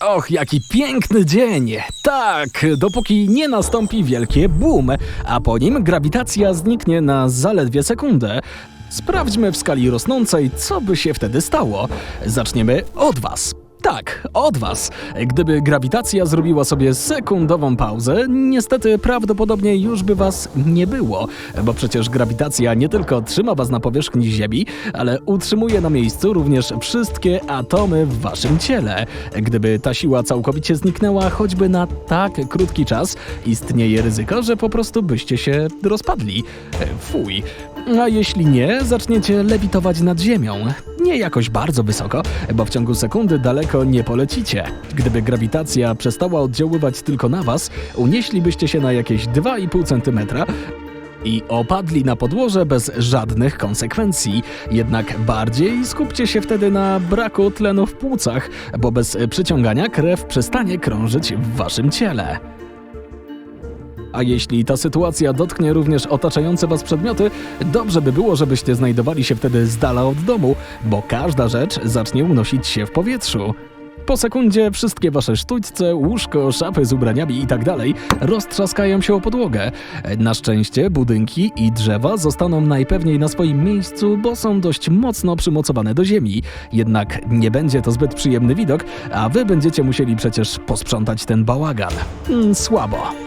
Och, jaki piękny dzień! Tak, dopóki nie nastąpi wielkie boom, a po nim grawitacja zniknie na zaledwie sekundę. Sprawdźmy w skali rosnącej, co by się wtedy stało. Zaczniemy od Was. Tak, od Was. Gdyby grawitacja zrobiła sobie sekundową pauzę, niestety prawdopodobnie już by Was nie było, bo przecież grawitacja nie tylko trzyma Was na powierzchni Ziemi, ale utrzymuje na miejscu również wszystkie atomy w Waszym ciele. Gdyby ta siła całkowicie zniknęła choćby na tak krótki czas, istnieje ryzyko, że po prostu byście się rozpadli. Fuj. A jeśli nie, zaczniecie lewitować nad ziemią. Nie jakoś bardzo wysoko, bo w ciągu sekundy daleko nie polecicie. Gdyby grawitacja przestała oddziaływać tylko na was, unieślibyście się na jakieś 2,5 cm i opadli na podłoże bez żadnych konsekwencji. Jednak bardziej skupcie się wtedy na braku tlenu w płucach, bo bez przyciągania krew przestanie krążyć w waszym ciele. A jeśli ta sytuacja dotknie również otaczające was przedmioty, dobrze by było, żebyście znajdowali się wtedy z dala od domu, bo każda rzecz zacznie unosić się w powietrzu. Po sekundzie wszystkie wasze sztućce, łóżko, szafy z ubraniami i tak roztrzaskają się o podłogę. Na szczęście budynki i drzewa zostaną najpewniej na swoim miejscu, bo są dość mocno przymocowane do ziemi. Jednak nie będzie to zbyt przyjemny widok, a wy będziecie musieli przecież posprzątać ten bałagan. Mm, słabo.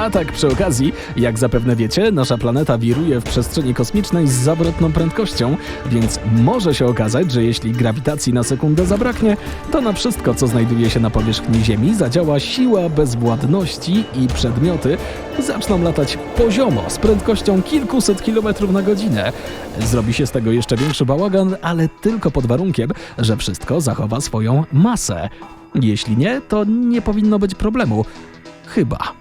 A tak przy okazji, jak zapewne wiecie, nasza planeta wiruje w przestrzeni kosmicznej z zawrotną prędkością, więc może się okazać, że jeśli grawitacji na sekundę zabraknie, to na wszystko, co znajduje się na powierzchni Ziemi, zadziała siła bezwładności i przedmioty zaczną latać poziomo z prędkością kilkuset kilometrów na godzinę. Zrobi się z tego jeszcze większy bałagan, ale tylko pod warunkiem, że wszystko zachowa swoją masę. Jeśli nie, to nie powinno być problemu. Chyba.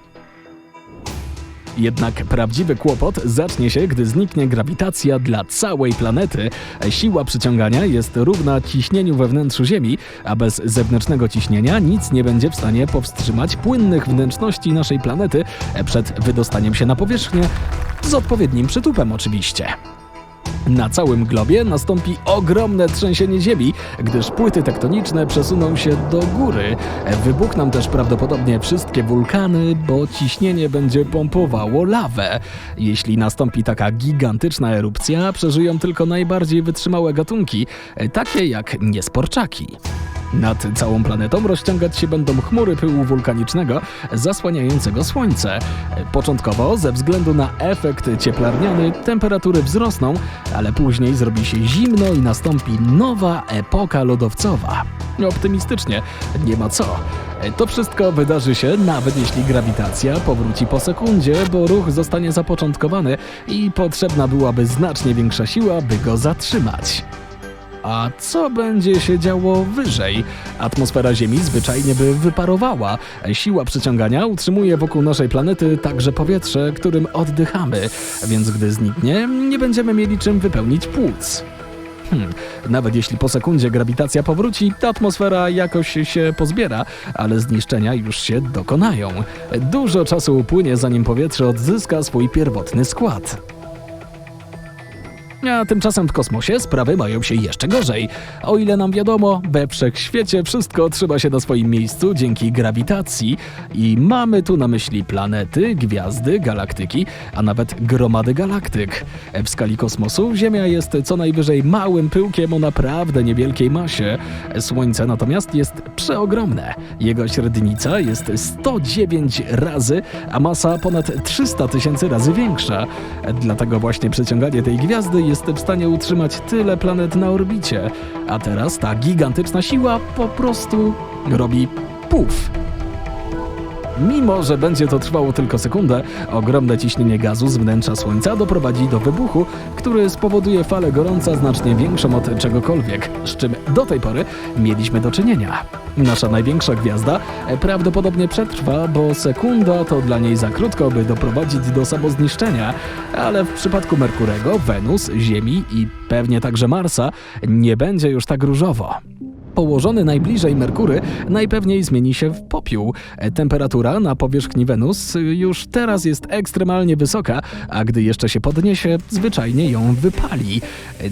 Jednak prawdziwy kłopot zacznie się, gdy zniknie grawitacja dla całej planety. Siła przyciągania jest równa ciśnieniu we wnętrzu Ziemi, a bez zewnętrznego ciśnienia nic nie będzie w stanie powstrzymać płynnych wnętrzności naszej planety przed wydostaniem się na powierzchnię, z odpowiednim przytupem oczywiście. Na całym globie nastąpi ogromne trzęsienie ziemi, gdyż płyty tektoniczne przesuną się do góry. Wybuchną też prawdopodobnie wszystkie wulkany, bo ciśnienie będzie pompowało lawę. Jeśli nastąpi taka gigantyczna erupcja, przeżyją tylko najbardziej wytrzymałe gatunki, takie jak niesporczaki. Nad całą planetą rozciągać się będą chmury pyłu wulkanicznego zasłaniającego Słońce. Początkowo, ze względu na efekt cieplarniany, temperatury wzrosną, ale później zrobi się zimno i nastąpi nowa epoka lodowcowa. Optymistycznie, nie ma co. To wszystko wydarzy się, nawet jeśli grawitacja powróci po sekundzie, bo ruch zostanie zapoczątkowany i potrzebna byłaby znacznie większa siła, by go zatrzymać. A co będzie się działo wyżej? Atmosfera Ziemi zwyczajnie by wyparowała. Siła przyciągania utrzymuje wokół naszej planety także powietrze, którym oddychamy, więc gdy zniknie, nie będziemy mieli czym wypełnić płuc. Hmm, nawet jeśli po sekundzie grawitacja powróci, ta atmosfera jakoś się pozbiera, ale zniszczenia już się dokonają. Dużo czasu upłynie, zanim powietrze odzyska swój pierwotny skład. A tymczasem w kosmosie sprawy mają się jeszcze gorzej. O ile nam wiadomo, we wszechświecie wszystko trzyma się na swoim miejscu dzięki grawitacji i mamy tu na myśli planety, gwiazdy, galaktyki, a nawet gromady galaktyk. W skali kosmosu Ziemia jest co najwyżej małym pyłkiem o naprawdę niewielkiej masie. Słońce natomiast jest przeogromne. Jego średnica jest 109 razy, a masa ponad 300 tysięcy razy większa. Dlatego właśnie przeciąganie tej gwiazdy jest w stanie utrzymać tyle planet na orbicie. A teraz ta gigantyczna siła po prostu robi puf. Mimo, że będzie to trwało tylko sekundę, ogromne ciśnienie gazu z wnętrza Słońca doprowadzi do wybuchu, który spowoduje falę gorąca znacznie większą od czegokolwiek, z czym do tej pory mieliśmy do czynienia. Nasza największa gwiazda prawdopodobnie przetrwa, bo sekunda to dla niej za krótko, by doprowadzić do samozniszczenia, ale w przypadku Merkurego, Wenus, Ziemi i pewnie także Marsa nie będzie już tak różowo. Położony najbliżej Merkury, najpewniej zmieni się w popiół. Temperatura na powierzchni Wenus już teraz jest ekstremalnie wysoka, a gdy jeszcze się podniesie, zwyczajnie ją wypali.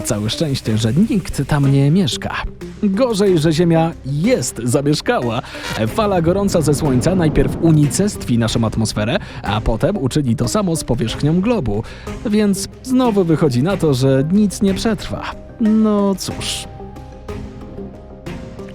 Całe szczęście, że nikt tam nie mieszka. Gorzej, że Ziemia jest zamieszkała. Fala gorąca ze Słońca najpierw unicestwi naszą atmosferę, a potem uczyni to samo z powierzchnią globu. Więc znowu wychodzi na to, że nic nie przetrwa. No cóż.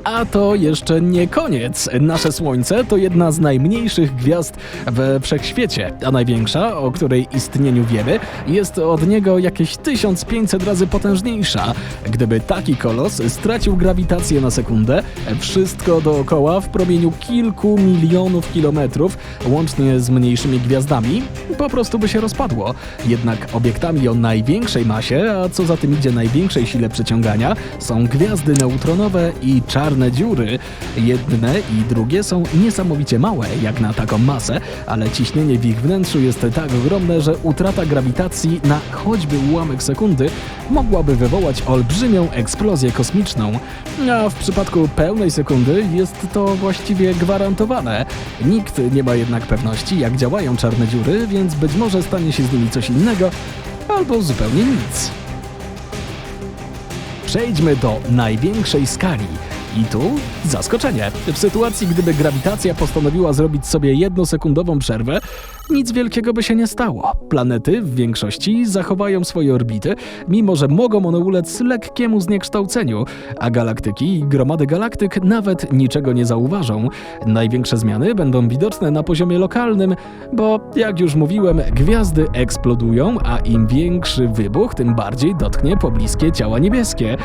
A to jeszcze nie koniec. Nasze Słońce to jedna z najmniejszych gwiazd we wszechświecie, a największa, o której istnieniu wiemy, jest od niego jakieś 1500 razy potężniejsza. Gdyby taki kolos stracił grawitację na sekundę, wszystko dookoła w promieniu kilku milionów kilometrów, łącznie z mniejszymi gwiazdami, po prostu by się rozpadło. Jednak obiektami o największej masie, a co za tym idzie największej sile przyciągania, są gwiazdy neutronowe i czarne dziury. Jedne i drugie są niesamowicie małe, jak na taką masę, ale ciśnienie w ich wnętrzu jest tak ogromne, że utrata grawitacji na choćby ułamek sekundy mogłaby wywołać olbrzymią eksplozję kosmiczną. A w przypadku pełnej sekundy jest to właściwie gwarantowane. Nikt nie ma jednak pewności, jak działają czarne dziury, więc być może stanie się z nimi coś innego, albo zupełnie nic. Przejdźmy do największej skali. I tu zaskoczenie. W sytuacji, gdyby grawitacja postanowiła zrobić sobie jednosekundową przerwę, nic wielkiego by się nie stało. Planety w większości zachowają swoje orbity, mimo że mogą one ulec lekkiemu zniekształceniu, a galaktyki i gromady galaktyk nawet niczego nie zauważą. Największe zmiany będą widoczne na poziomie lokalnym, bo jak już mówiłem, gwiazdy eksplodują, a im większy wybuch, tym bardziej dotknie pobliskie ciała niebieskie.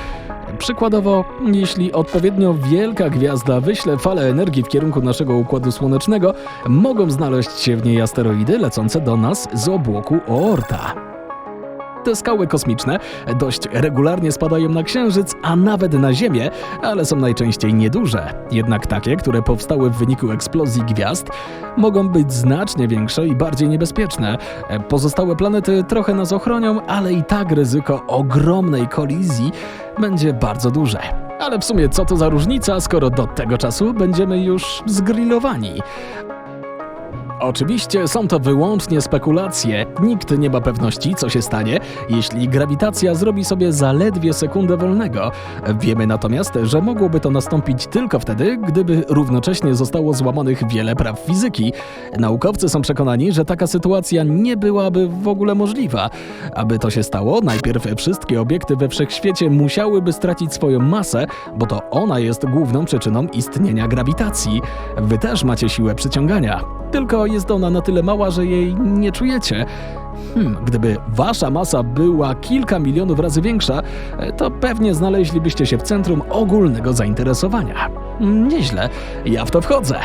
Przykładowo, jeśli odpowiednio wielka gwiazda wyśle falę energii w kierunku naszego układu słonecznego, mogą znaleźć się w niej asteroidy lecące do nas z obłoku Oorta. Te skały kosmiczne dość regularnie spadają na Księżyc, a nawet na Ziemię, ale są najczęściej nieduże. Jednak takie, które powstały w wyniku eksplozji gwiazd, mogą być znacznie większe i bardziej niebezpieczne. Pozostałe planety trochę nas ochronią, ale i tak ryzyko ogromnej kolizji będzie bardzo duże. Ale w sumie co to za różnica, skoro do tego czasu będziemy już zgrillowani. Oczywiście są to wyłącznie spekulacje. Nikt nie ma pewności, co się stanie, jeśli grawitacja zrobi sobie zaledwie sekundę wolnego. Wiemy natomiast, że mogłoby to nastąpić tylko wtedy, gdyby równocześnie zostało złamanych wiele praw fizyki. Naukowcy są przekonani, że taka sytuacja nie byłaby w ogóle możliwa. Aby to się stało, najpierw wszystkie obiekty we wszechświecie musiałyby stracić swoją masę, bo to ona jest główną przyczyną istnienia grawitacji. Wy też macie siłę przyciągania. Tylko jest ona na tyle mała, że jej nie czujecie. Hmm, gdyby wasza masa była kilka milionów razy większa, to pewnie znaleźlibyście się w centrum ogólnego zainteresowania. Nieźle, ja w to wchodzę.